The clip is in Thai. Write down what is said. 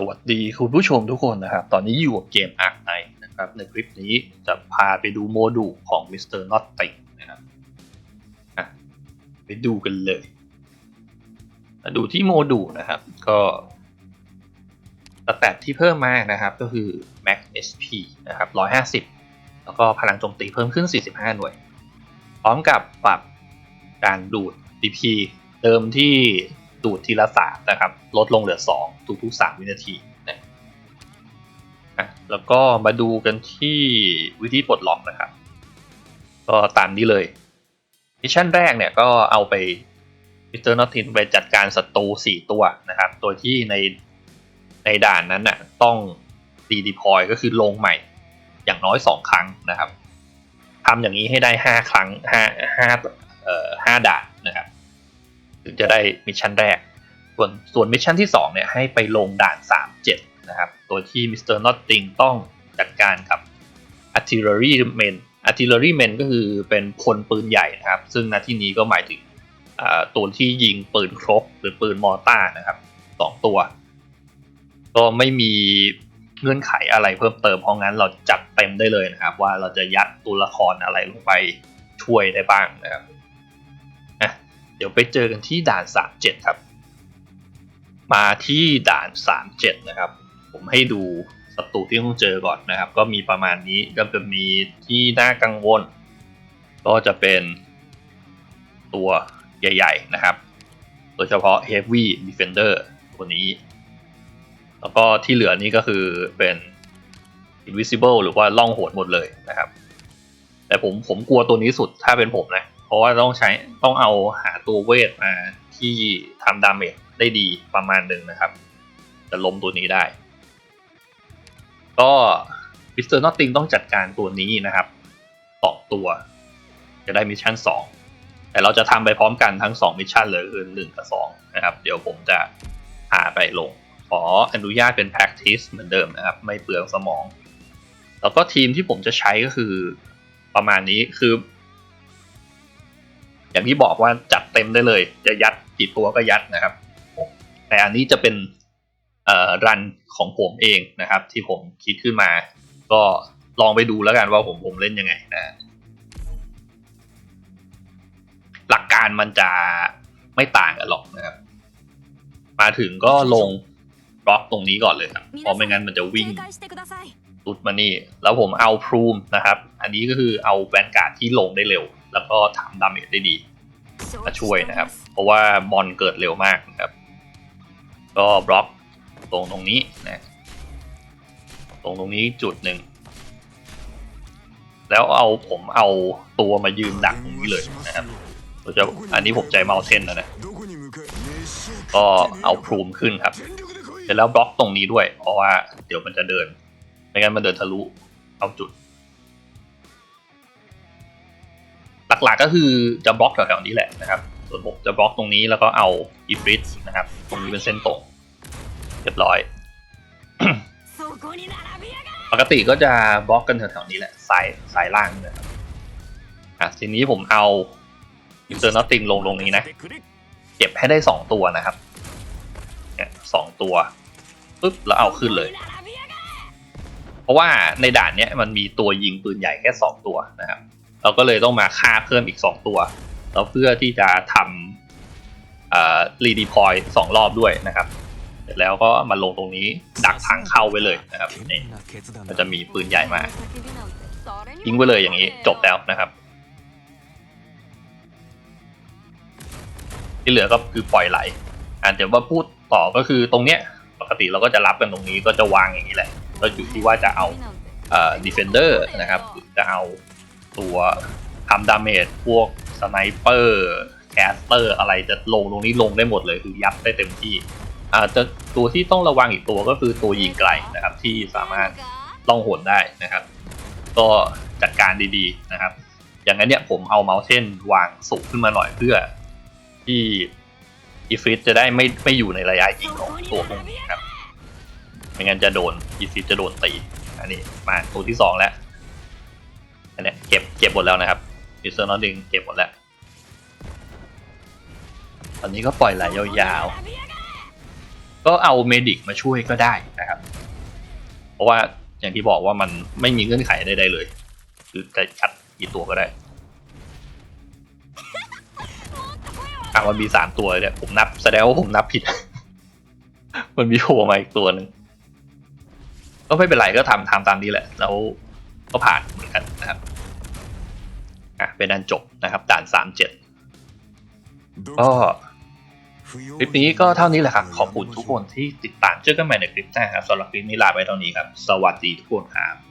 สวัสดีคุณผู้ชมทุกคนนะครับ ตอนนี้อยู่กับเกม Ark Knight นะครับ ในคลิปนี้จะพาไปดูโมดูลของ Mr. Nothing นะครับไปดูกันเลย มาดูที่โมดูลนะครับ ก็สแตทที่เพิ่มมานะครับก็คือ Max SP นะครับ 150 แล้วก็พลังโจมตีเพิ่มขึ้น 45 หน่วย พร้อมกับปรับการดูด DP เดิมที่ ดูดทีละสามนะครับ ลดลงเหลือสองทุกๆสามวินาทีนะแล้วก็มาดูกันที่วิธีปลดล็อกนะครับ ก็ตามนี้เลยมิชชั่นแรกเนี่ยก็เอาไปมิสเตอร์นอตินไปจัดการศัตรูสี่ตัวนะครับโดยที่ในในด่านนั้นน่ะต้องรีดีพอยก็คือลงใหม่อย่างน้อยสองครั้งนะครับทำอย่างนี้ให้ได้ห้าครั้งห้าห้าเอ่อห้าด่านนะครับ จะได้มิชชั่นแรก ส่วนส่วนมิชชั่นที่ 2 เนี่ยให้ไปลงด่าน 3 7 นะครับ โดยที่มิสเตอร์นอตติงต้องจัดการกับ artillery men artillery men ก็คือเป็นพลปืนใหญ่นะครับ ซึ่งณที่นี้ก็หมายถึงตัวที่ยิงปืนครบหรือปืนมอร์ต้านะครับสองตัว ก็ไม่มีเงื่อนไขอะไรเพิ่มเติมเพราะงั้นเราจัดเต็มได้เลยนะครับ ว่าเราจะยัดตัวละครอะไรลงไปช่วยได้บ้างนะครับ เดี๋ยวไปเจอกันที่ด่าน 37 ครับ มาที่ด่าน 37 นะครับ ผมให้ดูศัตรูที่ต้องเจอก่อนนะครับ ก็มีประมาณนี้ก็จะมีที่น่ากังวล ก็จะเป็นตัวใหญ่ ๆ นะครับ โดยเฉพาะ Heavy Defender ตัวนี้ แล้วก็ที่เหลือนี้ก็คือเป็น Invisible หรือว่าล่องหนหมดเลยนะครับ แต่ผมผมกลัวตัวนี้สุดถ้าเป็นผมนะ เพราะว่าต้องใช้ต้องเอาหาตัวเวทมาที่ทำดาเมจได้ดีประมาณหนึ่งนะครับ จะล้มตัวนี้ได้ ก็มิสเตอร์นอตติงต้องจัดการตัวนี้นะครับสองตัว จะได้มิชชั่นสองแต่เราจะทำไปพร้อมกันทั้งสองมิชชั่นเลยคือหนึ่งกับสองนะครับ เดี๋ยวผมจะหาไปลง ขออนุญาตเป็น practice เหมือนเดิมนะครับ ไม่เปลืองสมอง แล้วก็ทีมที่ผมจะใช้ก็คือประมาณนี้คือ อย่างที่บอกว่าจัดเต็มได้เลย จะยัดกี่ตัวก็ยัดนะครับ แต่อันนี้จะเป็นรันของผมเองนะครับ ที่ผมคิดขึ้นมา ก็ลองไปดูแล้วกันว่าผมผมเล่นยังไงนะหลักการมันจะไม่ต่างกันหรอกนะครับ มาถึงก็ลงบล็อกตรงนี้ก่อนเลยครับเพราะไม่งั้นมันจะวิ่งตุดมานี่ แล้วผมเอาพรูมนะครับ อันนี้ก็คือเอาแวนการ์ดที่ลงได้เร็ว แล้วก็ทำดาเมจได้ดีมาช่วยนะครับ เพราะว่ามอนเกิดเร็วมากนะครับ ก็บล็อกตรงตรงนี้นะตรงตรงนี้จุดหนึ่งแล้วเอาผมเอาตัวมายืนดักตรงนี้เลยนะครับเราจะอันนี้ผมใจเมาเทนนะนะก็เอาพรูมขึ้นครับเสร็จแล้วบล็อกตรงนี้ด้วย เพราะว่าเดี๋ยวมันจะเดินไม่งั้นมันเดินทะลุเอาจุด หลักๆก็คือจะบล็อกแถวๆนี้แหละนะครับ ส่วนผมจะบล็อกตรงนี้แล้วก็เอาอีฟริสนะครับ ตรงนี้เป็นเส้นตรงเรียบร้อย ปกติก็จะบล็อกกันแถวๆนี้แหละสายสายล่างนะครับอะทีนี้ผมเอาอินเตอร์นอตติงลงตรงนี้นะ เก็บให้ได้ 2 ตัวนะครับเนี่ยสองตัวปุ๊บแล้วเอาขึ้นเลย เพราะว่าในด่านเนี้ยมันมีตัวยิงปืนใหญ่แค่ 2 ตัวนะครับ เราก็เลยต้องมาฆ่าเพิ่มอีกสองตัวแล้วเพื่อที่จะทำรีดีพอยสองรอบด้วยนะครับเสร็จแล้วก็มาลงตรงนี้ดักทางเข้าไว้เลยนะครับนี่มันจะมีปืนใหญ่มาทิ้งไว้เลยอย่างนี้จบแล้วนะครับ ที่เหลือก็คือปล่อยไหลอ่าเดี๋ยวว่าพูดต่อก็คือตรงเนี้ยปกติเราก็จะรับกันตรงนี้ก็จะวางอย่างนี้แหละก็อยู่ที่ว่าจะเอาเอ่อ defender นะครับจะเอา ตัวทำดาเมจพวกสไนเปอร์แคสเตอร์อะไรจะลงตรงนี้ลงได้หมดเลยคือยัดได้เต็มที่อ่าจะตัวที่ต้องระวังอีกตัวก็คือตัวยิงไกลนะครับ ที่สามารถล่องหนได้นะครับ ก็จัดการดีๆนะครับ อย่างนั้นเนี่ยผมเอาเมาส์เทนวางสูงขึ้นมาหน่อยเพื่อที่อีฟิตจะได้ไม่ไม่อยู่ในระยะยิงของตัวพวกนี้ครับไม่งั้นจะโดนอีฟิตจะโดนตีอันนี้มาตัวที่สองแล้ว อันเนี้เก็บเก็บหมดแล้วนะครับมิสเตอร์นอตดิงเก็บหมดแล้ว ตอนนี้ก็ปล่อยไหลยาวๆ ก็เอาเมดิกมาช่วยก็ได้นะครับ เพราะว่าอย่างที่บอกว่ามันไม่มีเงื่อนไขใดๆเลย คือจะชัดกี่ตัวก็ได้อะมันมีสามตัวเนี่ยผมนับแสดงว่าผมนับผิด มันมีโผล่มาอีกตัวหนึ่งก็ไม่เป็นไรก็ทำทำตามนี้แหละ แล้วก็ผ่าน เป็นอันจบนะครับด่านสามเจ็ดก็คลิปนี้ก็เท่านี้แหละครับ ขอบคุณทุกคนที่ติดตามเจอกันใหม่ในคลิปหน้าครับสำหรับคลิปนี้ลาไปเท่านี้ครับ สวัสดีทุกคนครับ